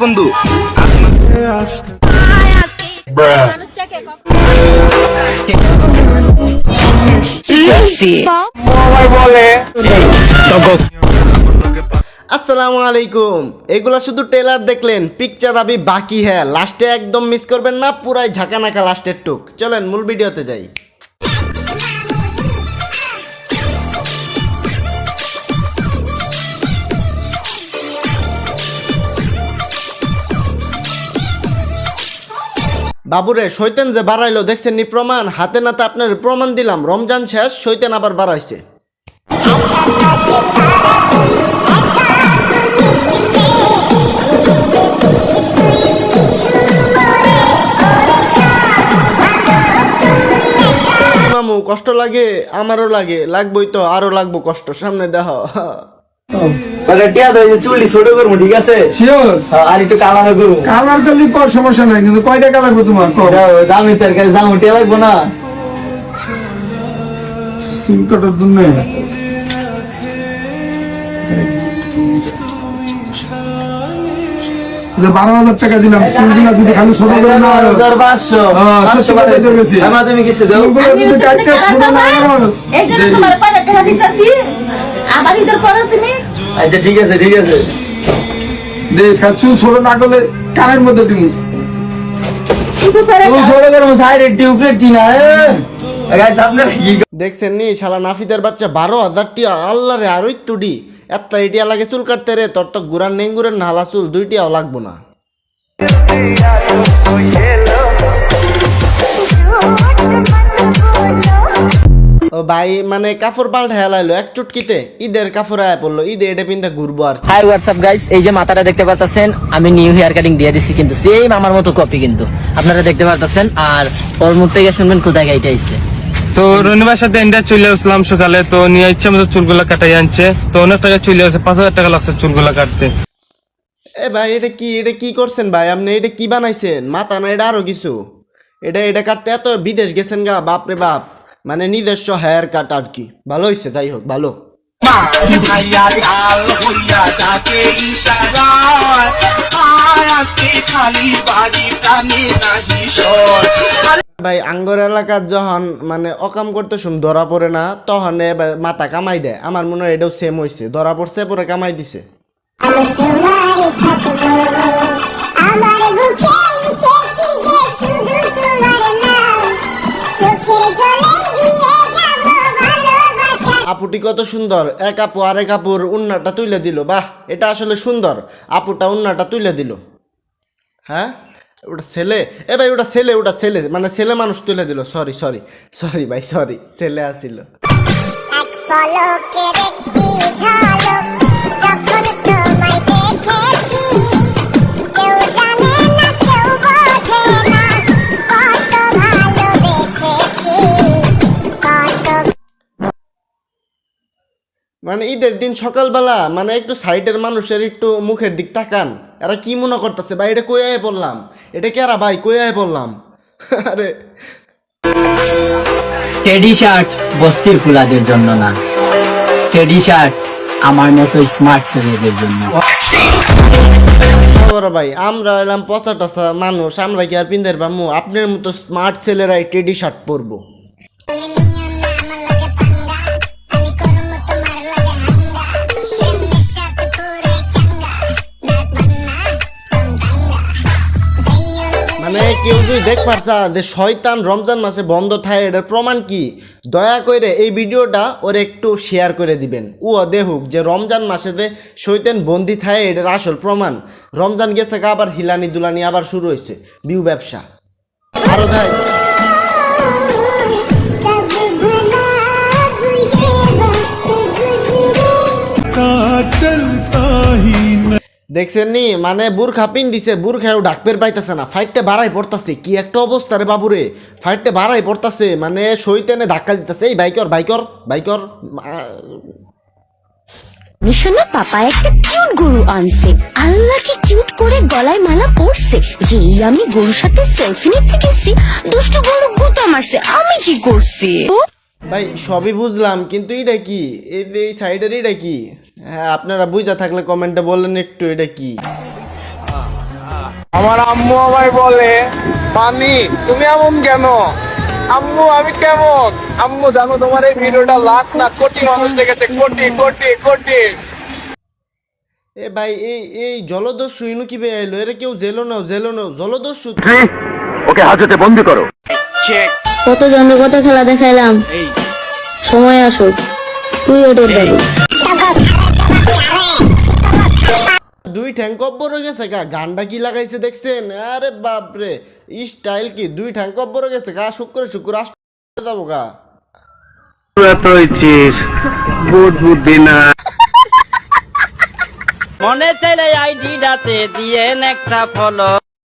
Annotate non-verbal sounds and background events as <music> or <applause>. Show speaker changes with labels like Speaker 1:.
Speaker 1: বন্ধু
Speaker 2: আসসালামু আলাইকুম। এগুলা শুধু ট্রেলার দেখলেন পিকচার আবি বাকি হ্যাঁ। লাস্টে একদম মিস করবেন না পুরাই ঝাঁকানাকা লাস্টের টুক। চলেন মূল ভিডিওতে যাই। বাবুরে, শৈতেন যে বাড়াইলো, দেখছেন নি প্রমাণ? হাতে নাতে আপনার প্রমাণ দিলাম। রমজান শেষ, শৈতান আবার বাড়াইছে। কষ্ট লাগে? আমারও লাগে। লাগবই তো আরও লাগবো কষ্ট। সামনে
Speaker 3: মানে যে চুলটি ছোট করব ঠিক আছে? হ্যাঁ, আর একটু কালানো করব
Speaker 4: কালার করলে কর সমস্যা নাই কিন্তু কয় টাকা লাগবে তোমার? কর
Speaker 3: দাও, দামি তরকারি টিয়া লাগবো না।
Speaker 4: সিম কাটার জন্য। বারো হাজার টাকা দিলাম চুলগুলা যদি খালি ছোট করে না হ্যাঁ, চুলগুলা যদি ছোট না
Speaker 5: আবার ঈদের পরে তুমি
Speaker 3: আচ্ছা ঠিক আছে ঠিক আছে।
Speaker 4: আর চুল ছোট না করলে কানের মধ্যে
Speaker 3: কি
Speaker 2: দেখছেন নি শালা নাফিদের বাচ্চা বারো হাজার টিয়া আল্লাহ রে আরোই তুডি এত ইটিয়া লাগে চুল কাটতে রে তোর তো গুড়ার নেঙ্গুরের নালা চুল দুইটিয়াও লাগবো না। ভাই মানে কাপড় পাল্টা হেলাইলো এক চুটকিতে। ঈদের কাপড় আয় পড়ল ঈদে এটা পিনতে ঘুরবো আর।
Speaker 6: হাই হোয়াটসঅ্যাপ গাইস এই যে মাথাটা দেখতে পাচ্ছেন আমি নিউ হেয়ার কাটিং দিয়ে দিছি কিন্তু সেম আমার মতো কপি কিন্তু। আপনারা দেখতে পাচ্ছেন আর ওর মুখ থেকে শুনবেন কোথায় গাইটা আইছে।
Speaker 7: তো রনিবার সাথে ইন্ডিয়া চলে আসলাম সকালে তো নিয়ে ইচ্ছা মতো চুলগুলা কাটাই আনছে। তো অনেক টাকা চলে আসে পাঁচ হাজার টাকা লাগছে চুলগুলা কাটতে।
Speaker 2: এ ভাই এটা কি এটা কি করছেন ভাই? আপনি এটা কি বানাইছেন? মাথা না এটা আরও কিছু। এটা এটা কাটতে এত বিদেশ গেছেন গা বাপ রে বাপ। মানে নিজস্ব হেয়ার কাট আর কি। ভালো হয়েছে যাই হোক ভালো। ভাই আঙ্গর এলাকার যখন মানে অকাম করতে শুন ধরা পড়ে না তখন মাথা কামাই দেয়। আমার মনে হয় এটাও সেম হয়েছে ধরা পড়ছে পরে কামাই দিছে।
Speaker 8: আমার বুকে লিখেছি শুধু তোমার নাম। চোখের জলে
Speaker 2: আপুটি কত সুন্দর? এক আপু আরেক আপুর উন্নাটা তুলে দিল। বাহ, এটা আসলে সুন্দর। আপুটা উন্নাটা তুলে দিল। হ্যাঁ? ওটা ছেলে? এ ভাই, ওটা ছেলে ওটা ছেলে। মানে ছেলে মানুষ তুলে দিল। সরি সরি সরি ভাই সরি ছেলে আসিল। মানে ঈদের দিন সকালবেলা মানে একটু সাইডের মানুষের একটু মুখের দিক তাকান। এরা কি মনে করতেছে ভাই এটা কই আয় বললাম এটা কেরা ভাই কই আয় বললাম <laughs> আরে।
Speaker 6: টেডি শার্ট বস্তির ফুলাদের জন্য না। টেডি শার্ট আমার মতো স্মার্ট ছেলেদের জন্য।
Speaker 2: বড় ভাই আমরা এলাম পচা টসা মানুষ আমরা কি আর পিন্দের বামু? আপনার মতো স্মার্ট ছেলেরাই টেডি শার্ট পরবো। দেখ পারছা যে শয়তান রমজান মাসে বন্ধ থাকে এটার প্রমাণ কি? দয়া করে এই ভিডিওটা ওর একটু শেয়ার করে দিবেন। ও দেহুক যে রমজান মাসে যে শৈতান বন্দি থাকে এটার আসল প্রমাণ। রমজান গেছে আবার হিলানি দুলানি আবার শুরু হয়েছে বিউ ব্যবসা। আরও যাই। দেখছেন নি মানে বুরখা পিন দিছে বুর বুরখাও ডাকপের পাইতেছে না। ফাইটটা বাড়াই পড়তাছে, কি একটা অবস্থা রে বাবুরে। ফাইটটা বাড়াই পড়তাছে মানে সইতেনে ধাক্কা দিতেছে। এই বাইকর বাইকর বাইকর
Speaker 9: শোনো পাপা একটা কিউট গরু আনছে। আল্লাহ কি কিউট করে গলায় মালা পরছে? যেই আমি গরুর সাথে সেলফি নিতে গেছি, দুষ্ট গরু গুতা মারছে, আমি কি করছি?
Speaker 2: ভাই সবই বুঝলাম কিন্তু এটা কি? এই এই সাইডের এটা কি? হ্যাঁ আপনারা বুঝা থাকলে কমেন্টে বললেন একটু এটা কি?
Speaker 1: আমার আম্মু আমায় বলে মানি তুমি এমন কেন? আম্মু আমি কেমন? আম্মু জানো তোমার এই ভিডিওটা লাখ না কোটি মানুষ দেখেছে কোটি কোটি কোটি।
Speaker 2: এ ভাই এই এই জলদস্যু ইনু কি বে এলো এরা কেউ জেলো নাও জেলো নাও জলদস্যু
Speaker 10: কত জনগত খেলা দেখাইলাম। সময় আসুক তুই ওটের পাবি
Speaker 2: দুই ঠ্যাং কব্বর হয়ে গেছে গা গানটা কি লাগাইছে দেখছেন? আরে বাপরে স্টাইল কি? দুই ঠ্যাং কব্বর হয়ে গেছে গা শুক্র শুক্র আস যাব গা।
Speaker 6: মনে চাইলে আইডিটাতে দিয়ে একটা ফলো।